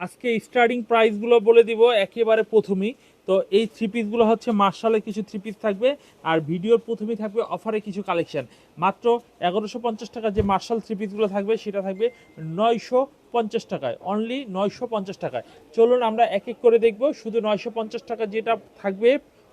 আজকে স্টার্টিং প্রাইসগুলো বলে দিব, একেবারে প্রথমেই। তো এই থ্রি পিসগুলো হচ্ছে মার্শালের কিছু থ্রি পিস থাকবে, আর ভিডিওর প্রথমেই থাকবে অফারে কিছু কালেকশন মাত্র এগারোশো পঞ্চাশ টাকার যে মার্শাল থ্রি পিসগুলো থাকবে, সেটা থাকবে নয়শো পঞ্চাশ টাকায় অনলি নয়শো পঞ্চাশ টাকায়। চলুন আমরা এক এক করে দেখব, শুধু নয়শো পঞ্চাশ টাকা যেটা থাকবে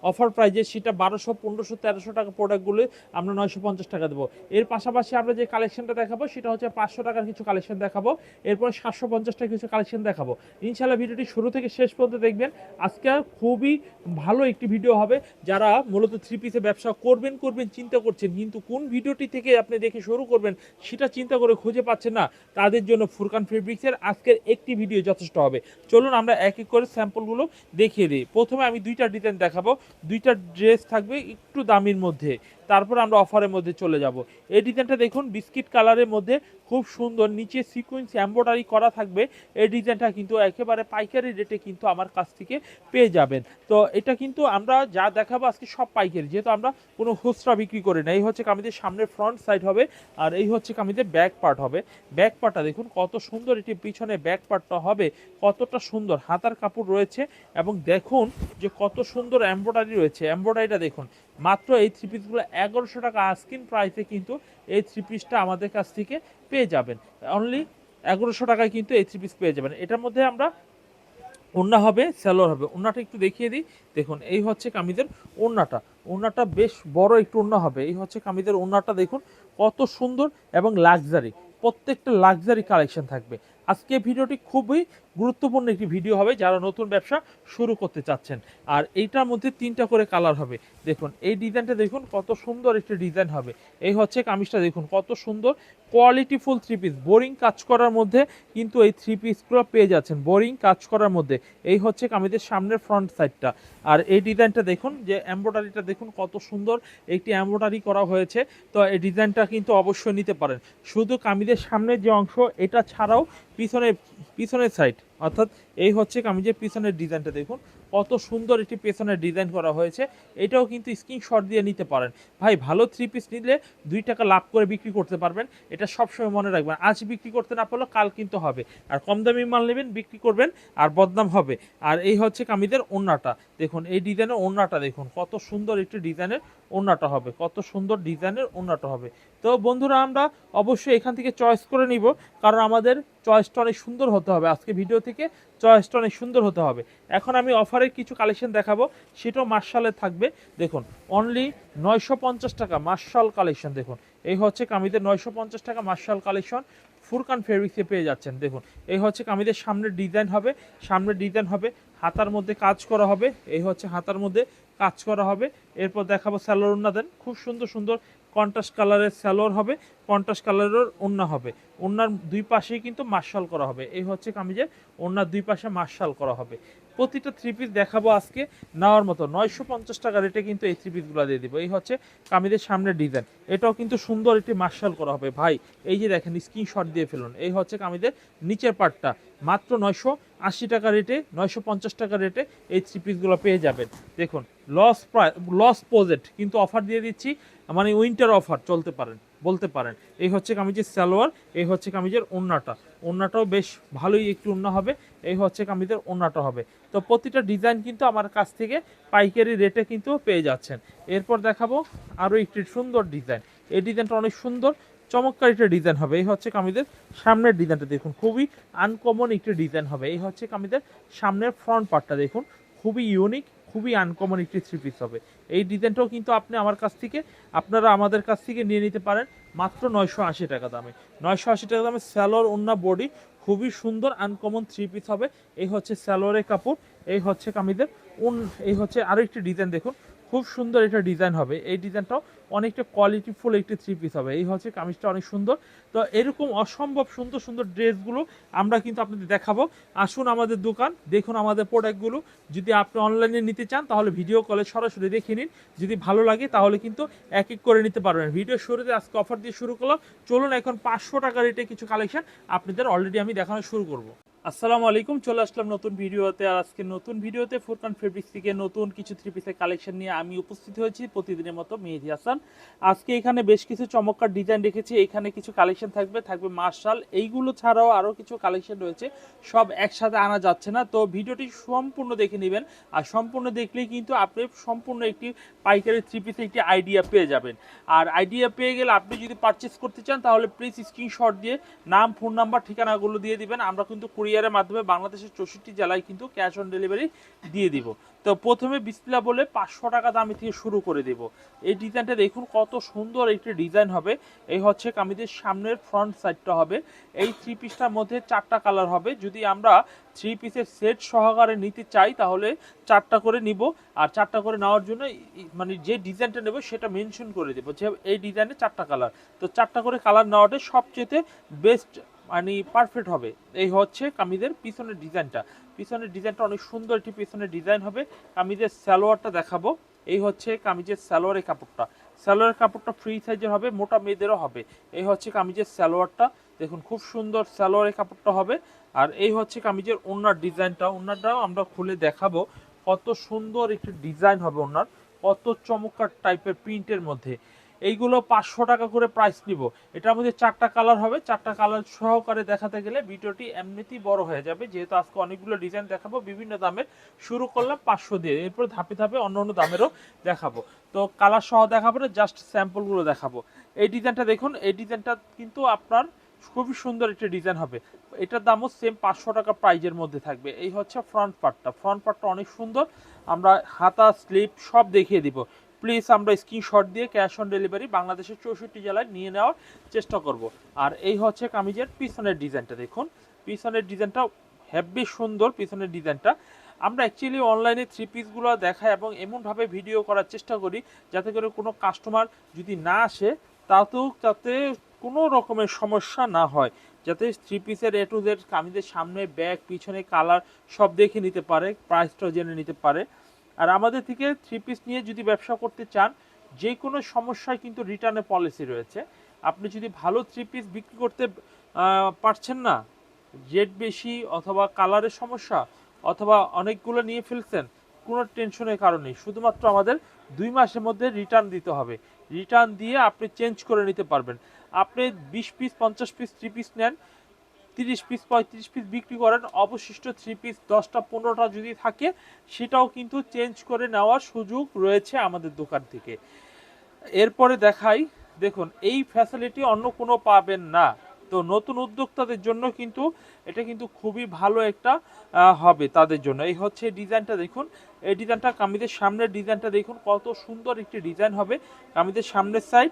অফার প্রাইজে সেটা বারোশো, পনেরোশো, তেরোশো টাকা প্রোডাক্টগুলো আমরা নয়শো পঞ্চাশ টাকা দেবো। এর পাশাপাশি আমরা যে কালেকশনটা দেখাবো, সেটা হচ্ছে পাঁচশো টাকার কিছু কালেকশন দেখাবো। এরপর সাতশো পঞ্চাশ টাকার কিছু কালেকশন দেখাবো। ইনশাল্লাহ ভিডিওটি শুরু থেকে শেষ পর্যন্ত দেখবেন। আজকে খুবই ভালো একটি ভিডিও হবে। যারা মূলত থ্রি পিসে ব্যবসা করবেন করবেন, চিন্তা করছেন, কিন্তু কোন ভিডিওটি থেকে আপনি দেখে শুরু করবেন, সেটা চিন্তা করে খুঁজে পাচ্ছেন না, তাদের জন্য ফুরকান ফেব্রিক্সের আজকের একটি ভিডিও যথেষ্ট হবে। চলুন আমরা এক এক করে স্যাম্পলগুলো দেখিয়ে দিই। প্রথমে আমি দুইটা ডিজাইন দেখাবো। দুইটা ড্রেস থাকবে একটু দামির মধ্যে। তারপর আমরা অফারের মধ্যে চলে যাব। এই ডিজাইনটা দেখুন বিস্কিট কালারের মধ্যে খুব সুন্দর, নিচে সিকোয়েন্স এম্ব্রয়ডারি করা থাকবে। এই ডিজাইনটা কিন্তু একেবারে পাইকারি রেটে কিন্তু আমার কাছ থেকে পেয়ে যাবেন। তো এটা কিন্তু আমরা যা দেখাবো আজকে সব পাইকারি, যেহেতু আমরা কোনো খুচরা বিক্রি করি না। এই হচ্ছে কামিদের সামনের ফ্রন্ট সাইড হবে, আর এই হচ্ছে কামিদের ব্যাক পার্ট হবে। ব্যাক পার্টটা দেখুন, কত সুন্দর এটি পিছনে ব্যাক পার্টটা হবে, কতটা সুন্দর। হাতার কাপড় রয়েছে, এবং দেখুন যে কত সুন্দর এম্ব্রয়ডারি রয়েছে। এম্ব্রয়ডারিটা দেখুন মাত্র এই থ্রি পিসগুলো এগারোশো টাকা আস্কিন প্রাইসে কিন্তু এই থ্রি পিসটা আমাদের কাছ থেকে পেয়ে যাবেন। অনলি এগারোশো টাকায় কিন্তু এই থ্রি পিস পেয়ে যাবেন। এটার মধ্যে আমরা ওড়না হবে স্যালোর হবে। ওড়নাটা একটু দেখিয়ে দিই। দেখুন, এই হচ্ছে কামিজের ওড়নাটা। ওড়নাটা বেশ বড় একটু ওড়না হবে। এই হচ্ছে কামিজের ওড়নাটা, দেখুন, কত সুন্দর এবং লাক্সারি প্রত্যেকটা লাক্সারি কালেকশন থাকবে। আজকে ভিডিওটি খুবই গুরুত্বপূর্ণ একটি ভিডিও হবে যারা নতুন ব্যবসা শুরু করতে চাচ্ছেন। আর এইটার মধ্যে তিনটা করে কালার হবে। দেখুন, এই ডিজাইনটা দেখুন, কত সুন্দর একটি ডিজাইন হবে। এই হচ্ছে কামিজটা দেখুন, কত সুন্দর কোয়ালিটিফুল থ্রি পিস বোরিং কাজ করার মধ্যে কিন্তু এই থ্রি পিসগুলো পেয়ে যাচ্ছেন বোরিং কাজ করার মধ্যে। এই হচ্ছে কামিজের সামনের ফ্রন্ট সাইডটা আর এই ডিজাইনটা দেখুন, যে এমব্রয়ডারিটা দেখুন, কত সুন্দর একটি এমব্রয়ডারি করা হয়েছে। তো এই ডিজাইনটা কিন্তু অবশ্যই নিতে পারেন। শুধু কামিজের সামনের যে অংশ, এটা ছাড়াও পিছনে পিছনের সাইড অর্থাৎ এই হচ্ছে কামিজের পিছনের ডিজাইনটা দেখুন, কত সুন্দর একটি পেছনের ডিজাইন করা হয়েছে। এটাও কিন্তু স্ক্রিনশট দিয়ে নিতে পারেন। ভাই, ভালো থ্রি পিস নিলে দুই টাকা লাভ করে বিক্রি করতে পারবেন। এটা সবসময় মনে রাখবেন। আজ বিক্রি করতে না পারলেও কাল কিন্তু হবে। আর কম দামি মাল নেবেন, বিক্রি করবেন, আর বদনাম হবে। আর এই হচ্ছে কামিজের ওড়নাটা। দেখুন, এই ডিজাইনের ওড়নাটা দেখুন। কত সুন্দর একটি ডিজাইনের ওড়নাটা হবে। কত সুন্দর ডিজাইনের ওড়নাটা হবে। তো বন্ধুরা, আমরা অবশ্যই এখান থেকে চয়েস করে নিব। কারণ আমাদের চয়েসটা অনেক সুন্দর হতে হবে। আজকে ভিডিও থেকে চয়েসটা অনেক সুন্দর হতে হবে। এখন আমি অফারের কিছু কালেকশন দেখাবো, সেটাও মার্শালে থাকবে। দেখুন অনলি নয়শো পঞ্চাশ টাকা মার্শাল কালেকশন দেখুন। এই হচ্ছে কামিদের নয়শো পঞ্চাশ টাকা মার্শাল কালেকশন ফুরকান ফেব্রিক্সে পেয়ে যাচ্ছেন, দেখুন। এই হচ্ছে কামিদের সামনের ডিজাইন হবে, সামনের ডিজাইন হবে, হাতার মধ্যে কাজ করা হবে, এই হচ্ছে হাতার মধ্যে কাজ করা হবে। এরপর দেখাবো স্যালোর দেন, খুব সুন্দর সুন্দর কন্ট্রাস্ট কালারের স্যালোর হবে, কন্ট্রাস্ট কালারের ওন্না হবে। ওন্নার দুই পাশেই কিন্তু মার্শাল করা হবে। এই হচ্ছে কামিজের ওন্নার দুই পাশে মার্শাল করা হবে। প্রতিটা থ্রি পিস দেখাবো আজকে নেওয়ার মতো। নয়শো পঞ্চাশ টাকা রেটে কিন্তু এই থ্রি পিসগুলো দিয়ে দিব। এই হচ্ছে কামিজের সামনের ডিজাইন এটাও কিন্তু সুন্দর একটি মার্শাল করা হবে। ভাই, এই যে দেখেন স্ক্রিনশট দিয়ে ফেলুন। এই হচ্ছে কামিজের নিচের পার্টটা মাত্র নয়শো আশি টাকা রেটে নয়শো পঞ্চাশ টাকা রেটে এই থ্রি পিসগুলো পেয়ে যাবেন। দেখুন লস প্রায় লস প্রজেক্ট কিন্তু অফার দিয়ে দিচ্ছি মানে উইন্টার অফার চলতে পারেন, বলতে পারেন। এই হচ্ছে কামিজের সালোয়ার, এই হচ্ছে কামিজের ওন্নাটা। ওন্নাটাও বেশ ভালোই একটু ওন্না হবে, এই হচ্ছে কামিজের ওন্নাটা হবে। তো প্রতিটা ডিজাইন কিন্তু আমার কাছ থেকে পাইকারি রেটে কিন্তু পেয়ে যাচ্ছেন। এরপর দেখাবো আরও একটি সুন্দর ডিজাইন এই ডিজাইনটা অনেক সুন্দর চমৎকার একটা ডিজাইন হবে। এই হচ্ছে কামিজের সামনের ডিজাইনটা দেখুন। খুবই আনকমন একটি ডিজাইন হবে। এই হচ্ছে কামিজের সামনের ফ্রন্ট পার্টটা দেখুন। খুবই ইউনিক খুবই আনকমন একটি থ্রি পিস হবে। এই ডিজাইনটাও কিন্তু আপনি আমার কাছ থেকে, আপনারা আমাদের কাছ থেকে নিয়ে নিতে পারেন মাত্র নয়শো আশি টাকা দামে। নয়শো আশি টাকা দামে স্যালোর ওন্না বডি খুবই সুন্দর আনকমন থ্রি পিস হবে। এই হচ্ছে স্যালোরের কাপড়, এই হচ্ছে কামিদের এই হচ্ছে আরও একটি ডিজাইন দেখুন। খুব সুন্দর একটা ডিজাইন হবে। এই ডিজাইনটাও অনেকটা কোয়ালিটিফুল একটি থ্রি পিস হবে। এই হচ্ছে কামিজটা অনেক সুন্দর। তো এরকম অসম্ভব সুন্দর সুন্দর ড্রেসগুলো আমরা কিন্তু আপনাদের দেখাবো। আসুন আমাদের দোকান, দেখুন আমাদের প্রোডাক্টগুলো যদি আপনি অনলাইনে নিতে চান, তাহলে ভিডিও কলে সরাসরি দেখে নিন। যদি ভালো লাগে, তাহলে কিন্তু এক এক করে নিতে পারবেন। ভিডিও শুরুতে আজকে অফার দিয়ে শুরু করলাম। চলুন এখন পাঁচশো টাকা রেটে কিছু কালেকশন আপনাদের অলরেডি আমি দেখানো শুরু করব। আসসালামু আলাইকুম, চলে আসলাম নতুন ভিডিওতে। আর আজকে নতুন ভিডিওতে ফুরকান ফেব্রিক্স থেকে নতুন কিছু থ্রি পিসের কালেকশন নিয়ে আমি উপস্থিত হয়েছি প্রতিদিনের মতো মেহেদি হাসান। আজকে এখানে বেশ কিছু চমৎকার ডিজাইন রেখেছি, এখানে কিছু কালেকশন থাকবে থাকবে মার্শাল। এইগুলো ছাড়াও আরও কিছু কালেকশন রয়েছে, সব একসাথে আনা যাচ্ছে না। তো ভিডিওটি সম্পূর্ণ দেখে নেবেন, আর সম্পূর্ণ দেখলেই কিন্তু আপনি সম্পূর্ণ একটি পাইকারি থ্রি পিসের একটি আইডিয়া পেয়ে যাবেন। আর আইডিয়া পেয়ে গেলে আপনি যদি পারচেস করতে চান, তাহলে প্লিজ স্ক্রিনশট দিয়ে নাম ফোন নাম্বার ঠিকানাগুলো দিয়ে দিবেন। আমরা কিন্তু কুরিয়ারের মাধ্যমে বাংলাদেশের চৌষট্টি জেলায় কিন্তু ক্যাশ অন ডেলিভারি দিয়ে দিব। তো প্রথমে বিসপ্লা বলে পাঁচশো টাকা দামি থেকে শুরু করে দেব। এই ডিজাইনটা দেখুন কত সুন্দর একটি ডিজাইন হবে। এই হচ্ছে কামিজের সামনের ফ্রন্ট সাইডটা হবে। এই থ্রি পিসটার মধ্যে চারটা কালার হবে। যদি আমরা থ্রি পিসের সেট সহকারে নিতে চাই তাহলে চারটা করে নিব। আর চারটা করে নেওয়ার জন্য মানে যে ডিজাইনটা নেব সেটা মেনশন করে দেবো যে এই ডিজাইনে চারটা কালার। তো চারটা করে কালার নেওয়াটাই সবচেয়ে বেস্ট মানে পারফেক্ট হবে। এই হচ্ছে কামিজের পিছনের ডিজাইনটা পিছনের ডিজাইনটা অনেক সুন্দর একটি পিছনের ডিজাইন হবে। কামিজের সালোয়ারটা দেখাবো। এই হচ্ছে কামিজের সালোয়ারের কাপড়টা। সালোয়ারের কাপড়টা ফ্রি সাইজের হবে, মোটা মেয়েদেরও হবে। এই হচ্ছে কামিজের সালোয়ারটা। দেখুন, খুব সুন্দর সালোয়ারের কাপড়টা হবে। আর এই হচ্ছে কামিজের ওনার ডিজাইনটা ওনারটাও আমরা খুলে দেখাবো। কত সুন্দর একটি ডিজাইন হবে ওনার কত চমৎকার টাইপের প্রিন্টের মধ্যে। এইগুলো পাঁচশো টাকা করে প্রাইস নিব। এটার মধ্যে চারটা কালার হবে। চারটা কালার সহকারে দেখাতে গেলে ভিডিওটি এমনিতেই বড় হয়ে যাবে। যেহেতু আজকে অনেকগুলো ডিজাইন দেখাবো, বিভিন্ন দামের। শুরু করলাম পাঁচশো দিয়ে। এরপর ধাপে ধাপে অন্য অন্য দামেরও দেখাবো। তো কালার সহ দেখাবো না জাস্ট স্যাম্পলগুলো দেখাবো। এই ডিজাইনটা দেখুন, এই ডিজাইনটা কিন্তু আপনার খুবই সুন্দর একটা ডিজাইন হবে। এটার দামও সেম পাঁচশো টাকা প্রাইজের মধ্যে থাকবে। এই হচ্ছে ফ্রন্ট পার্টটা ফ্রন্ট পার্টটা অনেক সুন্দর। আমরা হাতা স্লিপ সব দেখিয়ে দিব। প্লিজ আমরা স্ক্রিনশট দিয়ে ক্যাশ অন ডেলিভারি বাংলাদেশের চৌষট্টি জেলায় নিয়ে নেওয়ার চেষ্টা করব। আর এই হচ্ছে কামিজের পিছনের ডিজাইনটা দেখুন। পিছনের ডিজাইনটা হেভি সুন্দর পিছনের ডিজাইনটা। আমরা অ্যাকচুয়ালি অনলাইনে থ্রি পিসগুলো দেখাই এবং এমনভাবে ভিডিও করার চেষ্টা করি যাতে করে কোনো কাস্টমার যদি না আসে, তাতেও যাতে কোনো রকমের সমস্যা না হয়। যাতে থ্রি পিসের এ টু জেড কামিজের সামনে ব্যাগ পিছনে কালার সব দেখে নিতে পারে প্রাইসটাও জেনে নিতে পারে। আর আমাদের থেকে থ্রি পিস নিয়ে যদি ব্যবসা করতে চান যে কোনো সমস্যায় কিন্তু রিটার্নের পলিসি রয়েছে। আপনি যদি ভালো থ্রি পিস বিক্রি করতে পারছেন না রেট বেশি অথবা কালারের সমস্যা অথবা অনেকগুলো নিয়ে ফেলছেন, কোনো টেনশনের কারণ শুধুমাত্র আমাদের দুই মাসের মধ্যে রিটার্ন দিতে হবে। রিটার্ন দিয়ে আপনি চেঞ্জ করে নিতে পারবেন। আপনি বিশ পিস পঞ্চাশ পিস থ্রি পিস নেন তিরিশ পিস পঁয়ত্রিশ পিস বিক্রি করেন। অবশিষ্ট থ্রি পিস দশটা, পনেরোটা যদি থাকে, সেটাও কিন্তু চেঞ্জ করে নেওয়ার সুযোগ রয়েছে আমাদের দোকান থেকে। এরপরে দেখাই, দেখুন, এই ফ্যাসিলিটি অন্য কোনো পাবেন না। তো নতুন উদ্যোক্তাদের জন্য কিন্তু এটা কিন্তু খুবই ভালো একটা হবে তাদের জন্য। এই হচ্ছে ডিজাইনটা দেখুন। এই ডিজাইনটা কামিদের সামনের ডিজাইনটা দেখুন, কত সুন্দর একটি ডিজাইন হবে কামিদের সামনের সাইড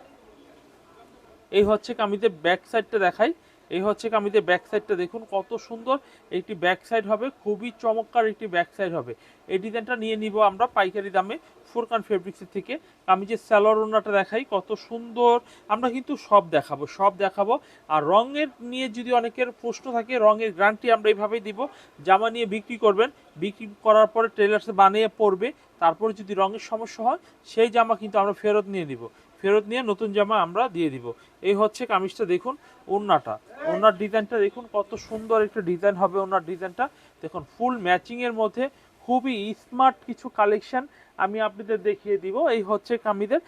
এই হচ্ছে কামিজের ব্যাক সাইডটা দেখাই। এই হচ্ছে কামিজের ব্যাক সাইডটা দেখুন কত সুন্দর, একটি ব্যাক সাইড হবে, খুবই চমৎকার একটি ব্যাক সাইড হবে। এই ডিজাইনটা নিয়ে নিব আমরা পাইকারি দামে ফোরকান ফেব্রিক্সের থেকে। কামিজের স্যালোয়ার ওনাটা দেখাই, কত সুন্দর। আমরা কিন্তু সব দেখাবো সব দেখাবো। আর রঙের নিয়ে যদি অনেকের প্রশ্ন থাকে, রঙের গ্যারান্টি আমরা এইভাবেই দিব। জামা নিয়ে বিক্রি করবেন, বিক্রি করার পরে ট্রেলার্সে বানিয়ে পড়বে তারপর যদি রঙের সমস্যা হয়, সেই জামা কিন্তু আমরা ফেরত নিয়ে দিব ফেরত নিয়ে নতুন জামা আমরা দিয়ে দিব। এই হচ্ছে কামিজটা দেখুন, ওড়নাটা। ওড়নার ডিজাইনটা দেখুন, কত সুন্দর একটা ডিজাইন হবে ওনার ডিজাইনটা। দেখুন ফুল ম্যাচিংয়ের মধ্যে খুবই স্মার্ট কিছু কালেকশন আমি আপনাদের দেখিয়ে দিব, এই হচ্ছে কামিদের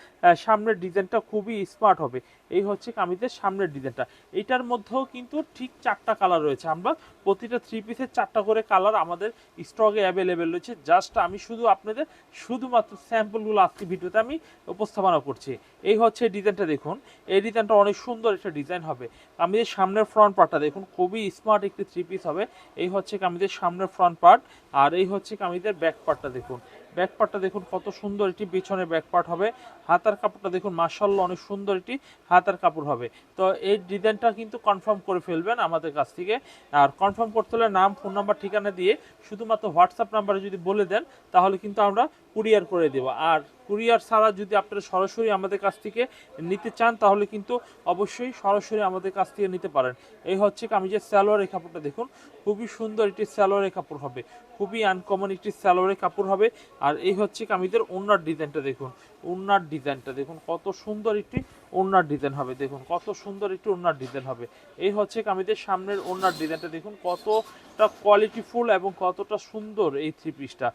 সামনের ডিজাইনটা খুবই স্মার্ট হবে। এই হচ্ছে কামিদের সামনের ডিজাইনটা। এটার মধ্যেও কিন্তু ঠিক চারটা কালার রয়েছে। আমরা প্রতিটা থ্রি পিসের চারটা করে কালার আমাদের স্টকে অ্যাভেলেবেল রয়েছে। জাস্ট আমি শুধু আপনাদের, শুধুমাত্র স্যাম্পলগুলো আজকে ভিডিওতে আমি উপস্থাপনা করছি। এই হচ্ছে ডিজাইনটা দেখুন। এই ডিজাইনটা অনেক সুন্দর একটা ডিজাইন হবে। কামিজের সামনের ফ্রন্ট পার্টটা দেখুন, খুবই স্মার্ট একটি থ্রি পিস হবে। এই হচ্ছে কামিজের সামনের ফ্রন্ট পার্ট আর এই হচ্ছে কামিজের ব্যাক পার্টটা দেখুন। ব্যাক পার্টটা দেখুন কত সুন্দর এটি পিছনে ব্যাকপার্ট হবে। হাতার কাপড়টা দেখুন মার্শাল্লাহ অনেক সুন্দর এটি হাতার কাপড় হবে। তো এই ডিজাইনটা কিন্তু কনফার্ম করে ফেলবেন আমাদের কাছ থেকে। আর কনফার্ম করতে হলে নাম, ফোন নাম্বার, ঠিকানা দিয়ে শুধুমাত্র হোয়াটসঅ্যাপ নাম্বারে যদি বলে দেন, তাহলে কিন্তু আমরা কুরিয়ার করে দেব। আর কুরিয়ার ছাড়া যদি আপনারা সরাসরি আমাদের কাছ থেকে নিতে চান, তাহলে কিন্তু অবশ্যই সরাসরি আমাদের কাছ থেকে নিতে পারেন। এই হচ্ছে কামিজের স্যালোয়ারের কাপড়টা দেখুন। খুবই সুন্দর একটি স্যালোয়ারের কাপড় হবে। খুবই আনকমন একটি স্যালোয়ারের কাপড় হবে। আর এই হচ্ছে কামিজের ওনার ডিজাইনটা দেখুন। ওনার ডিজাইনটা দেখুন। কত সুন্দর একটি ওনার ডিজাইন হবে, দেখুন কত সুন্দর একটি ওনার ডিজাইন হবে। এই হচ্ছে কামিজের সামনের ওনার ডিজাইনটা দেখুন কতটা কোয়ালিটিফুল এবং কতটা সুন্দর এই থ্রি পিসটা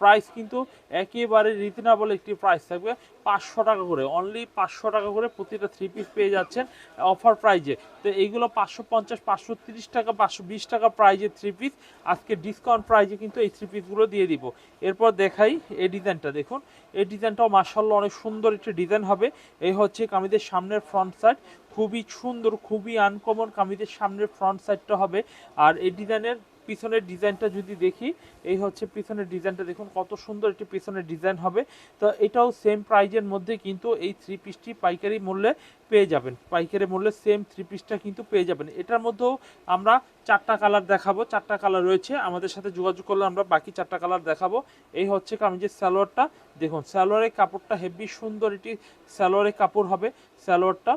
প্রাইস কিন্তু একেবারে রিজনেবল একটি প্রাইস থাকবে পাঁচশো টাকা করে। অনলি পাঁচশো টাকা করে প্রতিটা থ্রি পিস পেয়ে যাচ্ছেন অফার প্রাইজে তো এইগুলো পাঁচশো পঞ্চাশ, পাঁচশো তিরিশ টাকা, পাঁচশো বিশ টাকা প্রাইজের থ্রি পিস আজকে ডিসকাউন্ট প্রাইজে কিন্তু এই থ্রি পিসগুলো দিয়ে দিব। এরপর দেখাই এই ডিজাইনটা দেখুন। এই ডিজাইনটাও মার্শাল্লাহ অনেক সুন্দর একটি ডিজাইন হবে। এই হচ্ছে কামিজের সামনের ফ্রন্ট সাইড খুবই সুন্দর, খুবই আনকমন কামিজের সামনের ফ্রন্ট সাইডটা হবে। আর এই ডিজাইনের পিছনের ডিজাইনটা যদি দেখি, এই হচ্ছে পিছনের ডিজাইনটা। দেখুন কত সুন্দর একটি পিছনের ডিজাইন হবে। তো এটাও সেম প্রাইজের মধ্যে কিন্তু এই থ্রি পিসটি পাইকারি মূল্যে পেয়ে যাবেন। পাইকারি মূল্যে সেম থ্রি পিসটা কিন্তু পেয়ে যাবেন। এটার মধ্যেও আমরা চারটা কালার দেখাবো। চারটা কালার রয়েছে। আমাদের সাথে যোগাযোগ করলে আমরা বাকি চারটা কালার দেখাবো। এই হচ্ছে কামিজের সালোয়ারটা। দেখুন, সালোয়ারের কাপড়টা হেভি সুন্দর এটি সালোয়ারের কাপড় হবে। সালোয়ারটা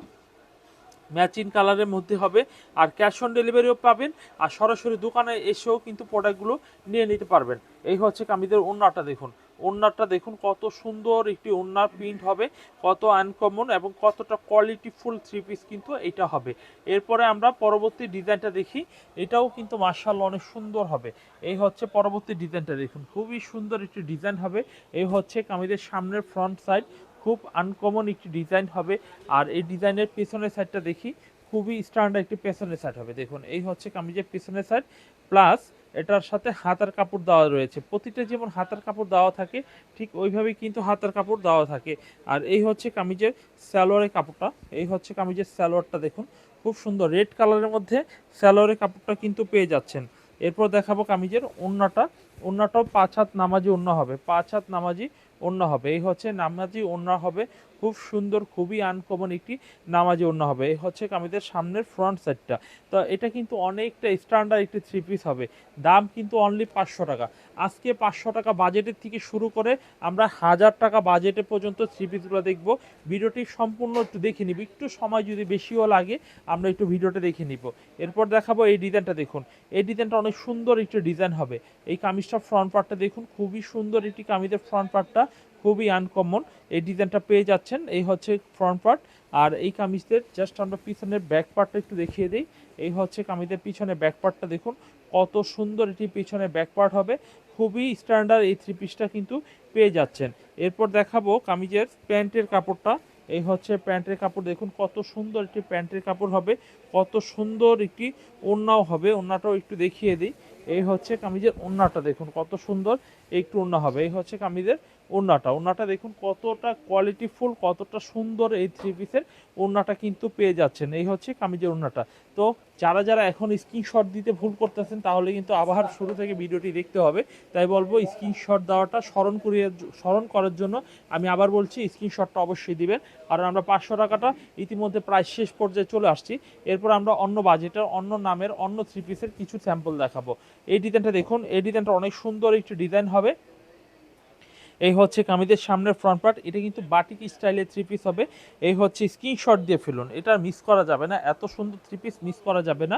ম্যাচিং কালারের মধ্যে হবে। আর ক্যাশ অন ডেলিভারিও পাবেন। আর সরাসরি দোকানে এসেও কিন্তু প্রোডাক্টগুলো নিয়ে নিতে পারবেন। এই হচ্ছে কামিদের ওড়নাটা দেখুন। ওড়নাটা দেখুন, কত সুন্দর একটি ওড়নার প্রিন্ট হবে, কত আনকমন এবং কতটা কোয়ালিটিফুল থ্রি পিস কিন্তু এটা হবে। এরপরে আমরা পরবর্তী ডিজাইনটা দেখি। এটাও কিন্তু মার্শাল অনেক সুন্দর হবে। এই হচ্ছে পরবর্তী ডিজাইনটা দেখুন। খুবই সুন্দর একটি ডিজাইন হবে। এই হচ্ছে কামিদের সামনের ফ্রন্ট সাইড খুব আনকমন একটি ডিজাইন হবে। আর এই ডিজাইনের পেছনের সাইডটা দেখি, খুবই স্ট্যান্ডার্ড একটি পেছনের সাইড হবে। দেখুন, এই হচ্ছে কামিজের পেছনের সাইড প্লাস এটার সাথে হাতার কাপড় দেওয়া রয়েছে। প্রতিটা যেমন হাতার কাপড় দেওয়া থাকে, ঠিক ওইভাবেই কিন্তু হাতার কাপড় দেওয়া থাকে। আর এই হচ্ছে কামিজের স্যালোয়ারের কাপড়টা। এই হচ্ছে কামিজের স্যালোয়ারটা দেখুন, খুব সুন্দর। রেড কালারের মধ্যে সালোয়ারের কাপড়টা কিন্তু পেয়ে যাচ্ছেন। এরপর দেখাবো কামিজের ওন্নাটা। ওন্নাটাও পাঁচ হাত নামাজি ওন্না হবে। পাঁচ হাত নামাজি ওন্না হবে। এই হচ্ছে নামাজি অন্য হবে। খুব সুন্দর, খুবই আনকমন একটি নামাজি ওন্না হবে। এই হচ্ছে কামিজের সামনের ফ্রন্ট সাইডটা তো এটা কিন্তু অনেকটা স্ট্যান্ডার্ড একটি থ্রি পিস হবে। দাম কিন্তু অনলি পাঁচশো টাকা। আজকে পাঁচশো টাকা বাজেটের থেকে শুরু করে আমরা হাজার টাকা বাজেটে পর্যন্ত থ্রি পিসগুলো দেখব। ভিডিওটি সম্পূর্ণ একটু দেখে নিব। একটু সময় যদি বেশিও লাগে, আমরা একটু ভিডিওটা দেখে নিব। এরপর দেখাবো এই ডিজাইনটা দেখুন। এই ডিজাইনটা অনেক সুন্দর একটি ডিজাইন হবে। এই কামিজটা ফ্রন্ট পার্টটা দেখুন। খুবই সুন্দর একটি কামিজের ফ্রন্ট পার্টটা খুবই আনকমন এই ডিজাইনটা পেয়ে যাচ্ছেন। এই হচ্ছে ফ্রন্ট পার্ট আর এই কামিজদের জাস্ট আমরা পিছনের ব্যাক পার্টটা একটু দেখিয়ে দিই। এই হচ্ছে কামিজের পিছনে ব্যাক পার্টটা দেখুন। কত সুন্দর এটি পিছনে ব্যাক পার্ট হবে। খুবই স্ট্যান্ডার্ড এই থ্রি পিসটা কিন্তু পেয়ে যাচ্ছেন। এরপর দেখাবো কামিজের প্যান্টের কাপড়টা। এই হচ্ছে প্যান্টের কাপড়। দেখুন কত সুন্দর একটি প্যান্টের কাপড় হবে। কত সুন্দর একটি ওড়নাও হবে। ওড়নাটাও একটু দেখিয়ে দিই। এই হচ্ছে কামিজের ওড়নাটা। দেখুন কত সুন্দর একটু ওড়না হবে। এই হচ্ছে কামিজের ওড়নাটা ওড়নাটা দেখুন কতটা কোয়ালিটিফুল কতটা সুন্দর এই থ্রি পিসের ওড়নাটা কিন্তু পেয়ে যাচ্ছেন। এই হচ্ছে কামিজের ওড়নাটা। তো যারা যারা এখন স্ক্রিনশট দিতে ভুল করতেছেন, তাহলে কিন্তু আবার শুরু থেকে ভিডিওটি দেখতে হবে। তাই বলব স্ক্রিনশট দেওয়াটা স্মরণ করিয়ে, স্মরণ করার জন্য আমি আবার বলছি স্ক্রিনশটটা অবশ্যই দিবেন। কারণ আমরা পাঁচশো টাকাটা ইতিমধ্যে প্রায় শেষ পর্যায়ে চলে আসছি। এরপর আমরা অন্য বাজেটের অন্য নামের, অন্য থ্রি পিসের কিছু স্যাম্পল দেখাবো। এই ডিজাইনটা দেখুন, এই ডিজাইনটা অনেক সুন্দর একটি ডিজাইন হবে। এই হচ্ছে কামিজের সামনের ফ্রন্ট পার্ট এটা কিন্তু বাটিক স্টাইলের থ্রি পিস হবে। এই হচ্ছে স্ক্রিনশট দিয়ে ফেলুন, এটা মিস করা যাবে না, এত সুন্দর থ্রি পিস মিস করা যাবে না।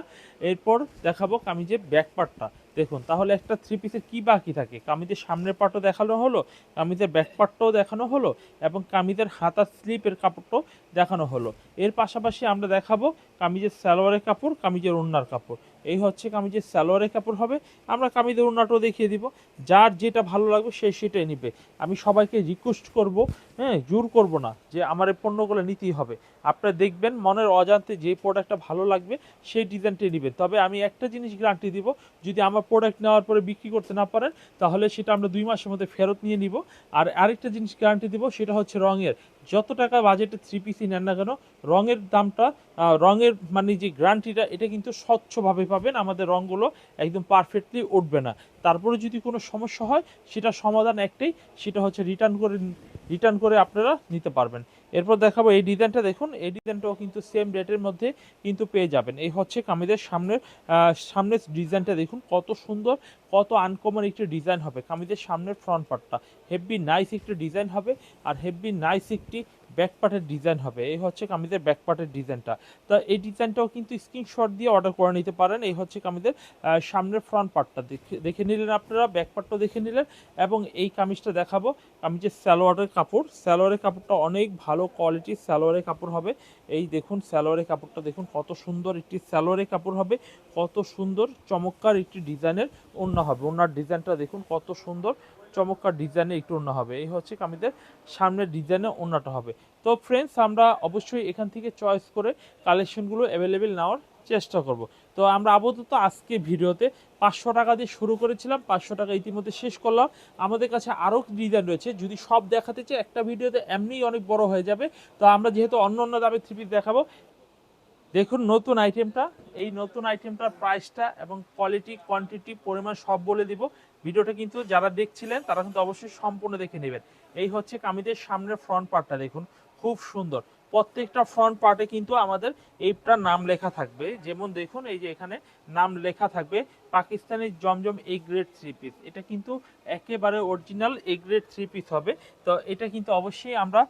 এরপর দেখাবো কামিজের ব্যাক পার্টটা দেখুন, তাহলে একটা থ্রি পিসের কি বাকি থাকে? কামিজের সামনের পার্টও দেখানো হলো, কামিজের ব্যাক পার্টটাও দেখানো হলো এবং কামিজের হাতার স্লিপের কাপড়টাও দেখানো হলো। এর পাশাপাশি আমরা দেখাবো কামিজের সালোয়ারের কাপড়, কামিজের ওড়নার কাপড়। এই হচ্ছে কামিজের সালোয়ারের কাপড় হবে, আমরা কামিজের ওড়নাটাও দেখিয়ে দিব। যার যেটা ভালো লাগবে সে সেটাই নিবে। আমি সবাইকে রিকোয়েস্ট করব হ্যাঁ জোর করব না যে আমার এই পণ্যগুলো নিতেই হবে। আপনারা দেখবেন মনের অজান্তে যে প্রোডাক্টটা ভালো লাগবে, সেই ডিজাইনটাই নেবেন। তবে আমি একটা জিনিস গ্যারান্টি দিব, যদি আমার প্রোডাক্ট নেওয়ার পরে বিক্রি করতে না পারেন, তাহলে সেটা আমরা দুই মাসের মধ্যে ফেরত নিয়ে নিব। আর আরেকটা জিনিস গ্যারান্টি দিব, সেটা হচ্ছে রঙের। যত টাকা বাজেটে থ্রি পিসই নেন না কেন, রঙের দামটা রঙের মানে যে গ্যারান্টিটা এটা কিন্তু স্বচ্ছভাবে পাবেন। আমাদের রঙগুলো একদম পারফেক্টলি উঠবে না। তারপরে যদি কোনো সমস্যা হয়, সেটা সমাধান একটাই, সেটা হচ্ছে রিটার্ন করে রিটার্ন করে আপনারা নিতে পারবেন। এরপর দেখাবো এই ডিজাইনটা দেখুন। এই ডিজাইনটাও কিন্তু সেম রেটের মধ্যে কিন্তু পেয়ে যাবেন। এই হচ্ছে কামিজের সামনের সামনের ডিজাইনটা দেখুন। কত সুন্দর কত আনকমন একটি ডিজাইন হবে। কামিজের সামনের ফ্রন্ট পার্টটা হেভি নাইস একটি ডিজাইন হবে আর হেভি নাইস একটি ব্যাকপার্টের ডিজাইন হবে। এই হচ্ছে কামিজের ব্যাকপার্টের ডিজাইনটা তো এই ডিজাইনটাও কিন্তু স্ক্রিনশট দিয়ে অর্ডার করে নিতে পারেন। এই হচ্ছে কামিজের সামনের ফ্রন্ট পার্টটা দেখে নিলেন আপনারা ব্যাক পার্টটাও দেখে নিলেন এবং এই কামিজটা দেখাবো। কামিজের স্যালোয়ারের কাপড়। স্যালোয়ারের কাপড়টা অনেক ভালো কোয়ালিটির সালোয়ারের কাপড় হবে। এই দেখুন স্যালোয়ারের কাপড়টা, দেখুন কত সুন্দর একটি সালোয়ারের কাপড় হবে। কত সুন্দর চমৎকার একটি ডিজাইনের ওড়না হবে। ওনার ডিজাইনটা দেখুন কত সুন্দর। চমৎকার ডিজাইনের একটু ওড়না হবে। এই হচ্ছে কামিজের সামনের ডিজাইনে ওড়নাটা হবে। তো ফ্রেন্ডস আমরা অবশ্যই এখান থেকে চয়েস করে কালেকশনগুলো অ্যাভেলেবেল নেওয়ার চেষ্টা করব। তো আমরা আপাতত আজকে ভিডিওতে পাঁচশো টাকা দিয়ে শুরু করেছিলাম, পাঁচশো টাকা ইতিমধ্যে শেষ করলাম। আমাদের কাছে আরও ডিজাইন রয়েছে। যদি সব দেখাতে চাই, একটা ভিডিওতে এমনিই অনেক বড় হয়ে যাবে। তো আমরা যেহেতু অন্য অন্য দামে থ্রি পিস দেখাবো, দেখুন নতুন আইটেমটা এই নতুন আইটেমটার প্রাইসটা এবং কোয়ালিটি কোয়ান্টিটি পরিমাণ সব বলে দিব। ভিডিওটা কিন্তু যারা দেখছিলেন, তারা কিন্তু অবশ্যই সম্পূর্ণ দেখে নেবেন। এই হচ্ছে কামিজের সামনের ফ্রন্ট পার্টটা দেখুন। খুব সুন্দর। প্রত্যেকটা ফ্রন্ট পার্টে কিন্তু আমাদের এইটার নাম লেখা থাকবে। যেমন দেখুন, এই যে এখানে নাম লেখা থাকবে, Pakistani Zamzam A grade three piece এটা কিন্তু একেবারে original A grade three piece হবে। তো এটা কিন্তু অবশ্যই আমরা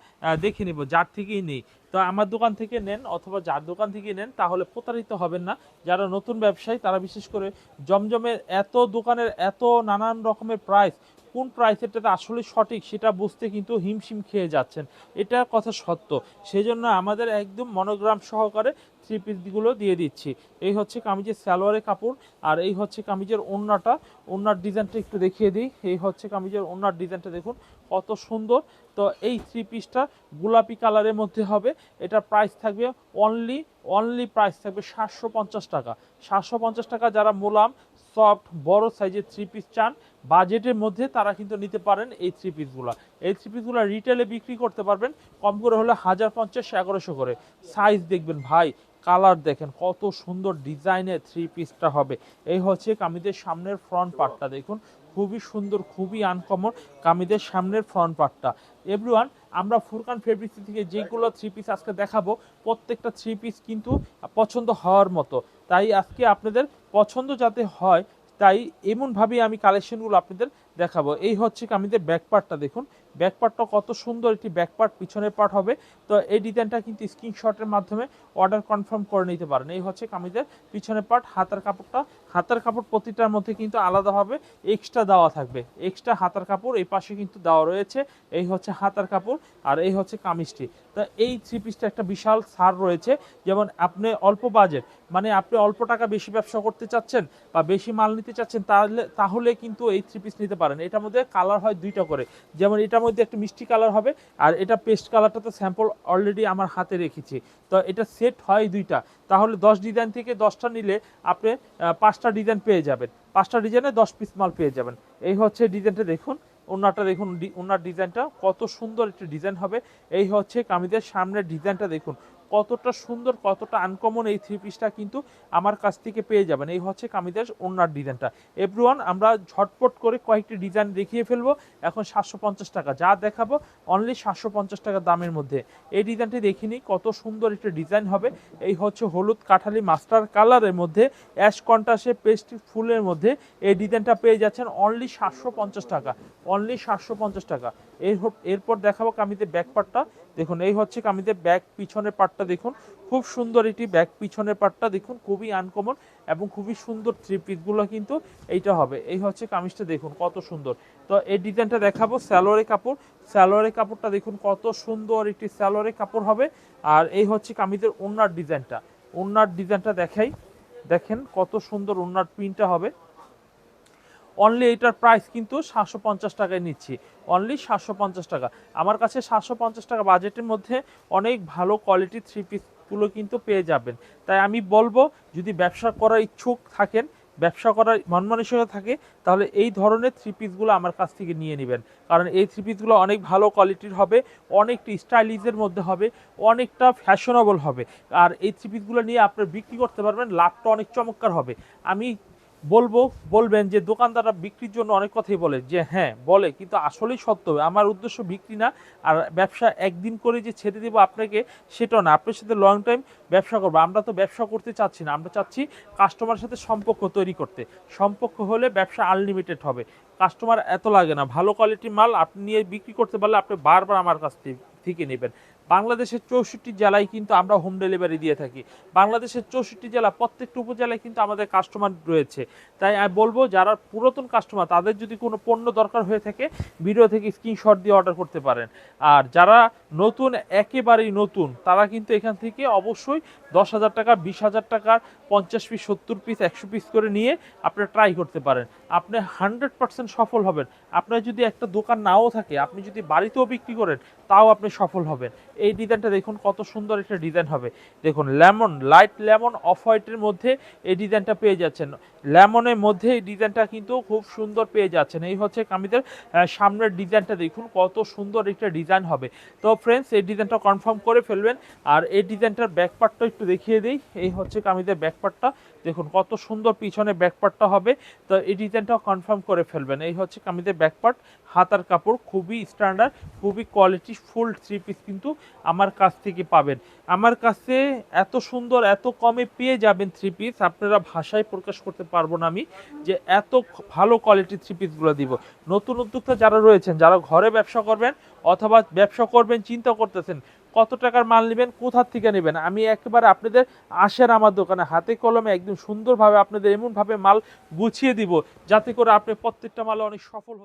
দেখে নিব, যার থেকেই নেই। তো আমার দোকান থেকে নেন অথবা যার দোকান থেকে নেন, তাহলে প্রতারিত হবেন না। যারা নতুন ব্যবসায়ী, তারা বিশেষ করে জমজমের এত দোকানের এত নানান রকমের প্রাইস কোন প্রাইসেরটাতে আসলে সঠিক সেটা বুঝতে কিন্তু হিমশিম খেয়ে যাচ্ছেন। এটা কথা সত্য। সেই জন্য আমাদের একদম মনোগ্রাম সহকারে থ্রি পিসগুলো দিয়ে দিচ্ছি। এই হচ্ছে কামিজের সালোয়ারের কাপড় আর এই হচ্ছে কামিজের ওড়নাটা ওড়নার ডিজাইনটা একটু দেখিয়ে দিই। এই হচ্ছে কামিজের ওড়নার ডিজাইনটা দেখুন, কত সুন্দর। তো এই থ্রি পিসটা গোলাপি কালারের মধ্যে হবে। এটা প্রাইস থাকবে অনলি অনলি প্রাইস থাকবে সাতশো পঞ্চাশ টাকা। সাতশো পঞ্চাশ টাকা যারা মোলাম সফট, বড় সাইজের থ্রি পিস চান। বাজেটের মধ্যে তারা কিন্তু নিতে পারেন এই থ্রি পিসগুলো এই থ্রি পিসগুলো রিটেলে বিক্রি করতে পারবেন, কম করে হলে হাজার পঞ্চাশ, এগারোশো করে। সাইজ দেখবেন ভাই কালার দেখেন কত সুন্দর ডিজাইনের থ্রি পিসটা হবে। এই হচ্ছে কামিদের সামনের ফ্রন্ট পার্টটা দেখুন। খুবই সুন্দর, খুবই আনকমন কামিদের সামনের ফ্রন্ট পার্টটা এভরিওয়ান আমরা ফুরকান ফেব্রিক্স থেকে যেগুলো থ্রি পিস আজকে দেখাবো, প্রত্যেকটা থ্রি পিস কিন্তু পছন্দ হওয়ার মতো। তাই আজকে আপনাদের পছন্দ যাতে হয়, তাই এমনভাবেই আমি কালেকশনগুলো আপনাদের দেখাবো। এই হচ্ছে কামিদের ব্যাক পার্টটা দেখুন। ব্যাক পার্টটা কত সুন্দর, একটি ব্যাকপার্ট, পিছনের পার্ট হবে। তো এই ডিজাইনটা কিন্তু স্ক্রিনশটের মাধ্যমে অর্ডার কনফার্ম করে নিতে পারেন। এই হচ্ছে কামিজের পিছনের পার্ট, হাতার কাপড়টা। হাতার কাপড় প্রতিটার মধ্যে কিন্তু আলাদাভাবে এক্সট্রা দেওয়া থাকবে। এক্সট্রা হাতার কাপড়, এই পাশে কিন্তু দেওয়া রয়েছে। এই হচ্ছে হাতার কাপড় আর এই হচ্ছে কামিজটি। তো এই থ্রি পিসটা একটা বিশাল ছাড় রয়েছে। যেমন আপনি অল্প বাজেট মানে আপনি অল্প টাকা বেশি ব্যবসা করতে চাচ্ছেন বা বেশি মাল নিতে চাচ্ছেন, তাহলে তাহলে কিন্তু এই থ্রি পিস নিতে পারেন। এটার মধ্যে কালার হয় দুইটা করে। যেমন এটার মধ্যে একটা মিষ্টি কালার হবে, আর এটা পেস্ট কালারটা তো স্যাম্পল অলরেডি আমার হাতে রেখেছি। তো এটা সেট হয় দুইটা। তাহলে দশ ডিজাইন থেকে দশটা নিলে আপনি পাঁচটা ডিজাইন পেয়ে যাবেন। পাঁচটা ডিজাইনে দশ পিস মাল পেয়ে যাবেন। এই হচ্ছে ডিজাইনটা দেখুন। ওনারটা দেখুন ওনার ডিজাইনটা কত সুন্দর একটি ডিজাইন হবে। এই হচ্ছে কামিজের সামনের ডিজাইনটা দেখুন। কতটা সুন্দর, কতটা আনকমন এই থ্রি পিসটা কিন্তু আমার কাছ থেকে পেয়ে যাবেন। এই হচ্ছে কামিজের ওনার ডিজাইনটা এভরিওয়ান আমরা ঝটপট করে কয়েকটি ডিজাইন দেখিয়ে ফেলব। এখন সাতশো পঞ্চাশ টাকা। যা দেখাবো অনলি সাতশো পঞ্চাশ টাকা দামের মধ্যে। এই ডিজাইনটি দেখিনি কত সুন্দর একটা ডিজাইন হবে। এই হচ্ছে হলুদ কাঠালি মাস্টার কালারের মধ্যে অ্যাশ কন্টাসে পেস্ট ফুলের মধ্যে এই ডিজাইনটা পেয়ে যাচ্ছেন অনলি সাতশো পঞ্চাশ টাকা। অনলি সাতশো পঞ্চাশ টাকা। এর এরপর দেখাবো কামিতে ব্যাক পার্টটা দেখুন, এই হচ্ছে কামিতে ব্যাক পিছনের পার্টটা দেখুন। খুব সুন্দর এটি ব্যাক পিছনের পার্টটা দেখুন, খুবই আনকমন এবং খুবই সুন্দর থ্রি পিসগুলো কিন্তু এইটা হবে। এই হচ্ছে কামিজটা দেখুন, কত সুন্দর। তো এই ডিজাইনটা দেখাবো স্যালোয়ারের কাপড়। স্যালোয়ারের কাপড়টা দেখুন, কত সুন্দর একটি স্যালোয়ারের কাপড় হবে। আর এই হচ্ছে কামিজের ওনার ডিজাইনটা। ওনার ডিজাইনটা দেখাই, দেখেন কত সুন্দর ওনার প্রিন্টটা হবে। অনলি এটার প্রাইস কিন্তু সাতশো পঞ্চাশ টাকায় নিচ্ছি। অনলি সাতশো পঞ্চাশ টাকা। আমার কাছে সাতশো পঞ্চাশ টাকা বাজেটের মধ্যে অনেক ভালো কোয়ালিটির থ্রি পিসগুলো কিন্তু পেয়ে যাবেন। তাই আমি বলব, যদি ব্যবসা করার ইচ্ছুক থাকেন, ব্যবসা করার মন থাকে, তাহলে এই ধরনের থ্রি পিসগুলো আমার কাছ থেকে নিয়ে নেবেন। কারণ এই থ্রি পিসগুলো অনেক ভালো কোয়ালিটির হবে, অনেকটা স্টাইলিশের মধ্যে হবে, অনেকটা ফ্যাশনেবল হবে। আর এই থ্রি পিসগুলো নিয়ে আপনার বিক্রি করতে পারবেন, লাভটা অনেক চমৎকার হবে। আমি বলব, বলবেন যে দোকানদাররা বিক্রির জন্য অনেক কথাই বলে যে হ্যাঁ বলে, কিন্তু আসলেই সত্য। আমার উদ্দেশ্য বিক্রি না। আর ব্যবসা একদিন করে যে ছেড়ে দেবো আপনাকে সেটাও না। আপনার সাথে লং টাইম ব্যবসা করব। আমরা তো ব্যবসা করতে চাচ্ছি না। আমরা চাচ্ছি কাস্টমারের সাথে সম্পর্ক তৈরি করতে। সম্পর্ক হলে ব্যবসা আনলিমিটেড হবে। কাস্টমার এত লাগে না। ভালো কোয়ালিটির মাল আপনি নিয়ে বিক্রি করতে পারলে আপনি বারবার আমার কাছ থেকে নেবেন। বাংলাদেশের চৌষট্টি জেলায় কিন্তু আমরা হোম ডেলিভারি দিয়ে থাকি। বাংলাদেশের চৌষট্টি জেলা, প্রত্যেকটা উপজেলায় কিন্তু আমাদের কাস্টমার রয়েছে। তাই আমি বলব, যারা পুরাতন কাস্টমার তাদের যদি কোনো পণ্য দরকার হয়ে থাকে ভিডিও থেকে স্ক্রিনশট দিয়ে অর্ডার করতে পারেন। আর যারা নতুন, একেবারেই নতুন, তারা কিন্তু এখান থেকে অবশ্যই দশ হাজার টাকা, বিশ হাজার টাকার পঞ্চাশ পিস সত্তর পিস একশো পিস করে নিয়ে আপনি ট্রাই করতে পারেন। আপনি হান্ড্রেড পার্সেন্ট সফল হবেন। আপনার যদি একটা দোকান নাও থাকে, আপনি যদি বাড়িতেও বিক্রি করেন, তাও আপনি সফল হবেন। এই ডিজাইনটা দেখুন কত সুন্দর একটা ডিজাইন হবে। দেখুন লেমন লাইট লেমন অফ হোয়াইটের মধ্যে এই ডিজাইনটা পেয়ে যাচ্ছেন। লেমনের মধ্যে এই ডিজাইনটা কিন্তু খুব সুন্দর পেয়ে যাচ্ছেন। এই হচ্ছে কামিজের আহ, সামনের ডিজাইনটা দেখুন কত সুন্দর একটা ডিজাইন হবে। তো ফ্রেন্ডস এই ডিজাইনটা কনফার্ম করে ফেলবেন। আর এই ডিজাইনটার ব্যাকপার্টটা একটু দেখিয়ে দিই। এই হচ্ছে কামিজের ব্যাকপার্টটা দেখুন কত সুন্দর পিছনে ব্যাকপার্টটা হবে। তো এই ডিজাইনটাও কনফার্ম করে ফেলবেন। এই হচ্ছে কামিজের ব্যাকপার্ট হাতার কাপড় খুবই স্ট্যান্ডার্ড খুবই কোয়ালিটি ফুল থ্রি পিস কিন্তু আমার কাছ থেকে পাবেন। আমার কাছে এত সুন্দর, এত কমে পেয়ে যাবেন থ্রি পিস আপনারা ভাষায় প্রকাশ করতে পারব না আমি যে এত ভালো কোয়ালিটি থ্রি পিসগুলো দিব। নতুন উদ্যোক্তা যারা রয়েছেন, যারা ঘরে ব্যবসা করবেন অথবা ব্যবসা করবেন, চিন্তা করতেছেন, কত টাকার মাল নেবেন কোথার থেকে নেবেন? আমি একেবারে আপনাদের আসেন আমার দোকানে, হাতে কলমে একদম সুন্দরভাবে আপনাদের এমনভাবে মাল গুছিয়ে দিব, যাতে করে আপনি প্রত্যেকটা মালে অনেক সফল